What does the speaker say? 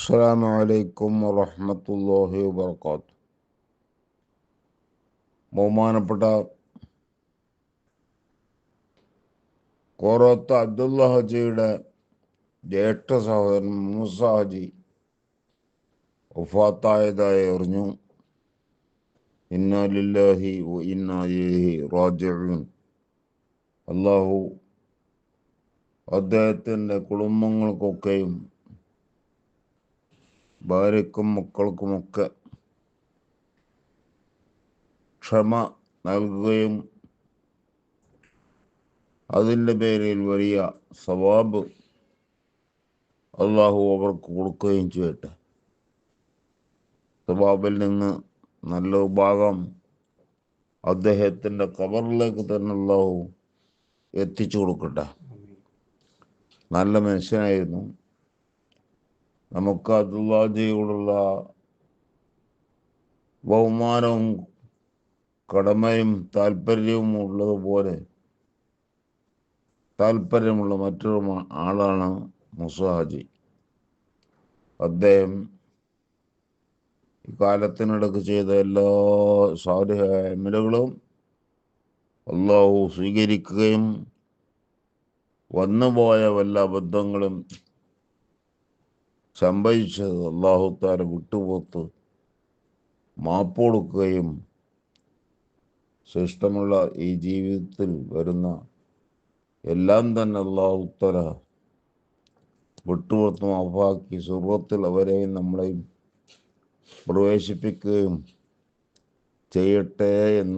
السلام عليكم ورحمة الله وبركاته ബഹുമാനപ്പെട്ട കോറത്ത് അബ്ദുള്ള ഹജിയുടെ ജ്യേഷ്ഠ സഹോദരൻ മൂസ ഹജി ഒഫാത്തായതായി അറിഞ്ഞു ഇന്നാലില്ലാഹി ഇന്നായി റാജിഉൻ അള്ളാഹു അദ്ദേഹത്തിൻ്റെ കുടുംബങ്ങൾക്കൊക്കെയും ഭാര്യക്കും മക്കൾക്കുമൊക്കെ ക്ഷമ നൽകുകയും അതിന്റെ പേരിൽ വലിയ സവാബ് അള്ളാഹു അവർക്ക് കൊടുക്കുകയും ചെയ്യട്ടെ. സവാബിൽ നിന്ന് നല്ല ഭാഗം അദ്ദേഹത്തിന്റെ കബറിലേക്ക് തന്നെ അള്ളാഹു എത്തിച്ചു കൊടുക്കട്ടെ. നല്ല മനുഷ്യനായിരുന്നു. നമുക്ക് അതുള്ള ബഹുമാനവും കടമയും താല്പര്യവും ഉള്ളതുപോലെ താല്പര്യമുള്ള മറ്റൊരു ആളാണ് മുസാഹാജി അദ്ദേഹം ഈ കാലത്തിനിടക്ക് ചെയ്ത എല്ലാ സാധ്യമായ അമലുകളും അള്ളാഹു സ്വീകരിക്കുകയും വന്നുപോയ വല്ല അബദ്ധങ്ങളും സംഭവിച്ചത് അള്ളാഹു താര വിട്ടുപോത്ത് മാപ്പ് കൊടുക്കുകയും ശിഷ്ടമുള്ള ഈ ജീവിതത്തിൽ വരുന്ന എല്ലാം തന്നെ അള്ളാഹു തല വിട്ടുപുറത്ത് മാപ്പാക്കി സ്വർഗത്തിൽ അവരെയും നമ്മളെയും പ്രവേശിപ്പിക്കുകയും ചെയ്യട്ടെ എന്ന്